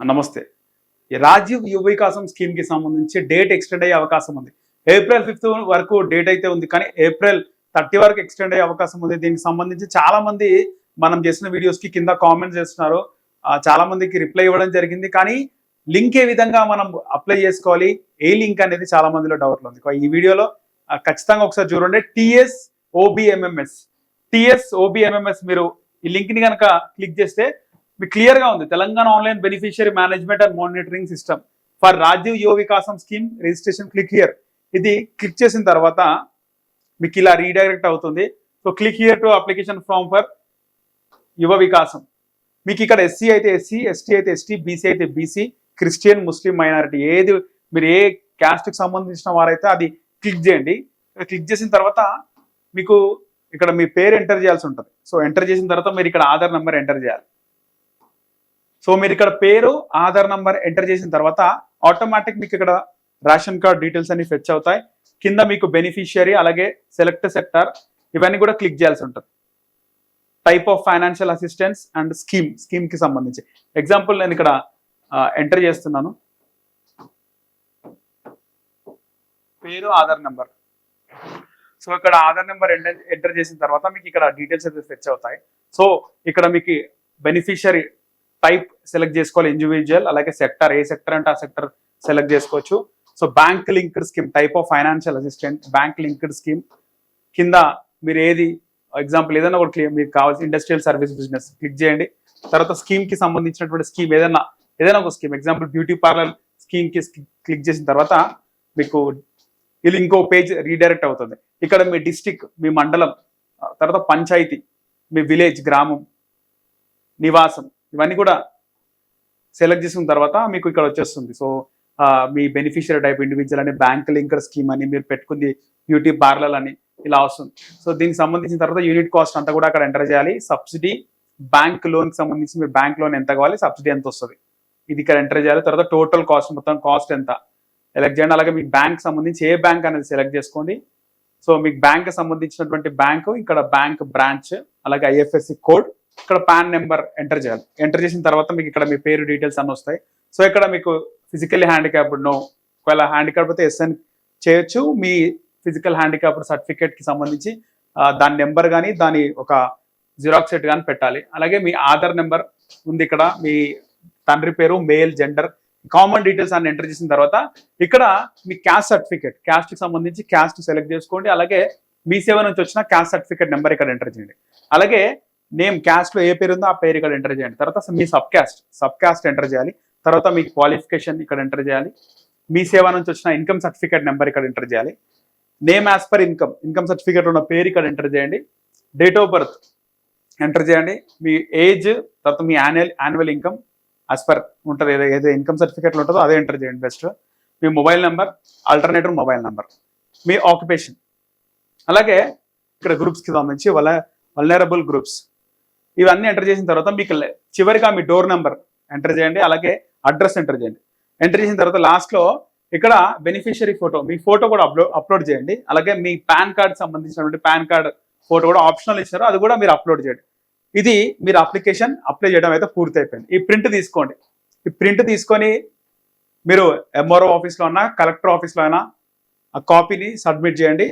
నమస్తే. రాజీవ్ యువ వికాసం స్కీమ్కి సంబంధించి డేట్ ఎక్స్టెండ్ అయ్యే అవకాశం ఉంది. ఏప్రిల్ ఫిఫ్త్ వరకు డేట్ అయితే ఉంది కానీ ఏప్రిల్ థర్టీ వరకు ఎక్స్టెండ్ అయ్యే అవకాశం ఉంది. దీనికి సంబంధించి చాలామంది మనం చేసిన వీడియోస్కి కింద కామెంట్స్ చేస్తున్నారు. చాలామందికి చాలా మందికి రిప్లై ఇవ్వడం జరిగింది. కానీ లింక్ ఏ విధంగా మనం అప్లై చేసుకోవాలి? ఏ లింక్ అనేది చాలా మందిలో డౌట్లు ఉంది. ఈ వీడియోలో ఖచ్చితంగా ఒకసారి చూడండి. TS OBMMS. టిఎస్ ఓబిఎంఎంఎస్ మీరు ఈ లింక్ని కనుక క్లిక్ చేస్తే మీకు క్లియర్గా ఉంది. Telangana online beneficiary management and monitoring system for Rajiv Yuva Vikasam scheme registration click here ఇది క్లిక్ చేసిన తర్వాత మీకు ఇలా రీడైరెక్ట్ అవుతుంది. So click here to application form for Yuva Vikasam మీకు ఇక్కడ ఎస్సీ అయితే ఎస్సీ ఎస్టీ అయితే ఎస్టీ బీసీ అయితే బీసీ క్రిస్టియన్ ముస్లిం మైనారిటీ ఏది మీరు ఏ క్యాస్ట్కి సంబంధించిన వారైతే అది క్లిక్ చేయండి. క్లిక్ చేసిన తర్వాత మీకు ఇక్కడ మీ పేరు ఎంటర్ చేయాల్సి ఉంటుంది. సో ఎంటర్ చేసిన తర్వాత మీరు ఇక్కడ ఆధార్ నెంబర్ ఎంటర్ చేయాలి. సో మీరు ఇక్కడ పేరు ఆధార్ నంబర్ ఎంటర్ చేసిన తర్వాత ఆటోమేటిక్ మీకు ఇక్కడ రేషన్ కార్డ్ డీటెయిల్స్ అన్ని ఫెచ్ అవుతాయి. కింద మీకు బెనిఫిషియరీ అలాగే సెలెక్ట్ సెక్టర్ ఇవన్నీ కూడా క్లిక్ చేయాల్సి ఉంటుంది. Type of financial assistance and scheme స్కీమ్కి సంబంధించి. ఎగ్జాంపుల్ నేను ఇక్కడ ఎంటర్ చేస్తున్నాను. పేరు ఆధార్ నెంబర్. సో ఇక్కడ ఆధార్ నెంబర్ ఎంటర్ చేసిన తర్వాత మీకు ఇక్కడ డీటెయిల్స్ అయితే ఫెచ్ అవుతాయి. సో ఇక్కడ మీకు బెనిఫిషియరీ టైప్ సెలెక్ట్ చేసుకోవాలి ఇండివిజువల్ అలాగే సెక్టర్ ఏ సెక్టర్ అంటే ఆ సెక్టర్ సెలెక్ట్ చేసుకోవచ్చు. So bank linked scheme type of financial assistant bank linked scheme కింద మీరు ఏది ఎగ్జాంపుల్ ఏదైనా ఒకటి క్లియర్ మీకు కావాల్సిన ఇండస్ట్రియల్ సర్వీస్ బిజినెస్ క్లిక్ చేయండి. తర్వాత స్కీమ్కి సంబంధించినటువంటి స్కీమ్ ఏదైనా ఏదైనా ఒక స్కీమ్ ఎగ్జాంపుల్ బ్యూటీ పార్లర్ స్కీమ్కి క్లిక్ చేసిన తర్వాత మీకు ఇది ఇంకో పేజ్ రీడైరెక్ట్ అవుతుంది. ఇక్కడ మీ డిస్టిక్ మీ మండలం తర్వాత పంచాయతీ మీ విలేజ్ గ్రామం నివాసం ఇవన్నీ కూడా సెలెక్ట్ చేసిన తర్వాత మీకు ఇక్కడ వచ్చేస్తుంది. సో మీ బెనిఫిషియరీ టైప్ ఇండివిజువల్ అని బ్యాంక్ లింకర్ స్కీమ్ అని మీరు పెట్టుకుంది బ్యూటీ పార్లర్ అని ఇలా వస్తుంది. సో దీనికి సంబంధించిన తర్వాత యూనిట్ కాస్ట్ అంతా కూడా అక్కడ ఎంటర్ చేయాలి. సబ్సిడీ బ్యాంక్ లోన్కి సంబంధించి మీరు బ్యాంక్ లోన్ ఎంత కావాలి సబ్సిడీ ఎంత వస్తుంది. ఇది ఇక్కడ ఎంటర్ చేయాలి. తర్వాత టోటల్ కాస్ట్ మొత్తం కాస్ట్ ఎంత. సెలెక్ట్ చేయండి. అలాగే మీ బ్యాంక్ సంబంధించి ఏ బ్యాంక్ అనేది సెలెక్ట్ చేసుకోండి. సో మీకు బ్యాంక్ సంబంధించినటువంటి బ్యాంకు ఇక్కడ బ్యాంక్ బ్రాంచ్ అలాగే ఐఎఫ్ఎస్సి కోడ్ ఇక్కడ పాన్ నెంబర్ ఎంటర్ చేయాలి. ఎంటర్ చేసిన తర్వాత మీకు ఇక్కడ మీ పేరు డీటెయిల్స్ అన్నీ వస్తాయి. సో ఇక్కడ మీకు ఫిజికల్లీ హ్యాండిక్యాప్డ్ నో ఒకవేళ హ్యాండిక్యాప్ అయితే ఎస్ఎన్ చేయొచ్చు. మీ ఫిజికల్ హ్యాండిక్యాప్డ్ సర్టిఫికేట్కి సంబంధించి దాని నెంబర్ కానీ దాని ఒక జిరాక్స్ సెట్ కానీ పెట్టాలి. అలాగే మీ ఆధార్ నెంబర్ ఉంది ఇక్కడ. మీ తండ్రి పేరు మేల్ జెండర్ కామన్ డీటెయిల్స్ అన్ని ఎంటర్ చేసిన తర్వాత ఇక్కడ మీ క్యాస్ట్ సర్టిఫికేట్ క్యాస్ట్కి సంబంధించి క్యాస్ట్ సెలెక్ట్ చేసుకోండి. అలాగే మీ సేవ నుంచి వచ్చిన క్యాస్ట్ సర్టిఫికేట్ నెంబర్ ఇక్కడ ఎంటర్ చేయండి. అలాగే నేమ్ క్యాస్ట్లో ఏ పేరు ఉందో ఆ పేరు ఇక్కడ ఎంటర్ చేయండి. తర్వాత మీ sub caste sub caste enter చేయాలి. తర్వాత మీ క్వాలిఫికేషన్ ఇక్కడ ఎంటర్ చేయాలి. మీ సేవ నుంచి వచ్చిన ఇన్కమ్ సర్టిఫికేట్ నెంబర్ ఇక్కడ ఎంటర్ చేయాలి. Name as per income income certificate ఉన్న పేరు ఇక్కడ ఎంటర్ చేయండి. డేట్ ఆఫ్ బర్త్ ఎంటర్ చేయండి. మీ ఏజ్ తర్వాత మీ annual annual income as per ఉంటుంది. ఏదో ఏదో ఇన్కమ్ సర్టిఫికేట్లో ఉంటుందో అదే ఎంటర్ చేయండి బెస్ట్ మీ mobile number alternative mobile number మీ ఆక్యుపేషన్ అలాగే ఇక్కడ గ్రూప్స్కి సంబంధించి వల వల్నరబుల్ గ్రూప్స్ ఇవన్నీ ఎంటర్ చేసిన తర్వాత మీకు చివరిగా మీ డోర్ నెంబర్ ఎంటర్ చేయండి అలాగే అడ్రస్ ఎంటర్ చేయండి. ఎంటర్ చేసిన తర్వాత లాస్ట్లో ఇక్కడ బెనిఫిషియరీ ఫోటో మీ ఫోటో కూడా అప్లోడ్ అప్లోడ్ చేయండి. అలాగే మీ పాన్ కార్డ్ సంబంధించినటువంటి పాన్ కార్డ్ ఫోటో కూడా ఆప్షనల్ ఇచ్చారు అది కూడా మీరు అప్లోడ్ చేయండి. ఇది మీరు అప్లికేషన్ అప్లై చేయడం అయితే పూర్తి అయిపోయింది ఈ ప్రింట్ తీసుకోండి. ఈ ప్రింట్ తీసుకొని మీరు ఎంఆర్ఓ ఆఫీస్లో అయినా కలెక్టర్ ఆఫీస్లో అయినా ఆ కాపీని సబ్మిట్ చేయండి.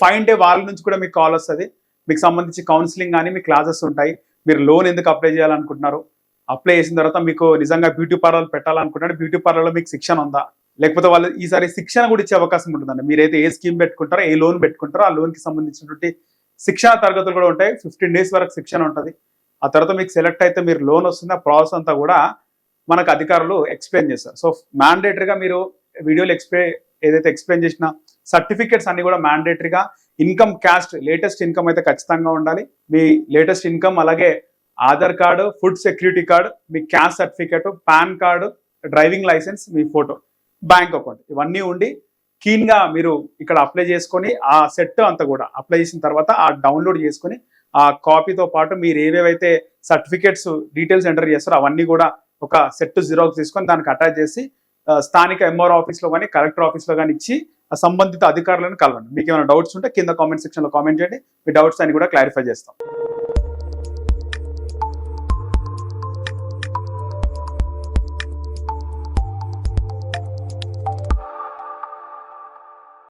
ఫైవ్ డే వాళ్ళ నుంచి కూడా మీకు కాల్ వస్తుంది. మీకు సంబంధించి కౌన్సిలింగ్ కానీ మీ క్లాసెస్ ఉంటాయి. మీరు లోన్ ఎందుకు అప్లై చేయాలనుకుంటున్నారు? అప్లై చేసిన తర్వాత మీకు నిజంగా బ్యూటీ పార్లర్ పెట్టాలనుకుంటున్నారు. బ్యూటీ పార్లర్లో మీకు శిక్షణ ఉందా? లేకపోతే వాళ్ళు ఈసారి శిక్షణ కూడా ఇచ్చే అవకాశం ఉంటుందండి. మీరైతే ఏ స్కీమ్ పెట్టుకుంటారో ఏ లోన్ పెట్టుకుంటారో ఆ లోన్కి సంబంధించినటువంటి శిక్షణ తరగతులు కూడా ఉంటాయి. ఫిఫ్టీన్ డేస్ వరకు శిక్షణ ఉంటుంది. ఆ తర్వాత మీకు సెలెక్ట్ అయితే మీరు లోన్ వస్తుంది. ఆ ప్రాసెస్ అంతా కూడా మనకు అధికారులు ఎక్స్ప్లెయిన్ చేస్తారు. సో మ్యాండేటరీగా మీరు వీడియోలు ఎక్స్ప్లెయిన్ ఏదైతే ఎక్స్ప్లెయిన్ చేసిన సర్టిఫికేట్స్ అన్ని కూడా మ్యాండేటరీగా ఇన్కమ్ క్యాస్ట్ లేటెస్ట్ ఇన్కమ్ అయితే ఖచ్చితంగా ఉండాలి. మీ లేటెస్ట్ ఇన్కమ్ అలాగే Aadhaar card food security card మీ caste certificate PAN card driving licence మీ ఫోటో బ్యాంక్ అకౌంట్ ఇవన్నీ ఉండి క్లీన్గా మీరు ఇక్కడ అప్లై చేసుకొని ఆ సెట్ అంతా కూడా అప్లై చేసిన తర్వాత ఆ డౌన్లోడ్ చేసుకొని ఆ కాపీతో పాటు మీరు ఏవేవైతే సర్టిఫికేట్స్ డీటెయిల్స్ ఎంటర్ చేస్తారో అవన్నీ కూడా ఒక సెట్ జిరాక్స్ తీసుకొని దానికి అటాచ్ చేసి స్థానిక ఎంఆర్ ఆఫీస్లో కానీ కలెక్టర్ ఆఫీస్లో కానీ ఇచ్చి సంబంధిత అధికారులను కలవండి. మీకు ఏమైనా డౌట్స్ ఉంటే కింద కామెంట్ సెక్షన్లో కామెంట్ చేయండి. మీ డౌట్స్ అన్ని కూడా క్లారిఫై చేస్తాం.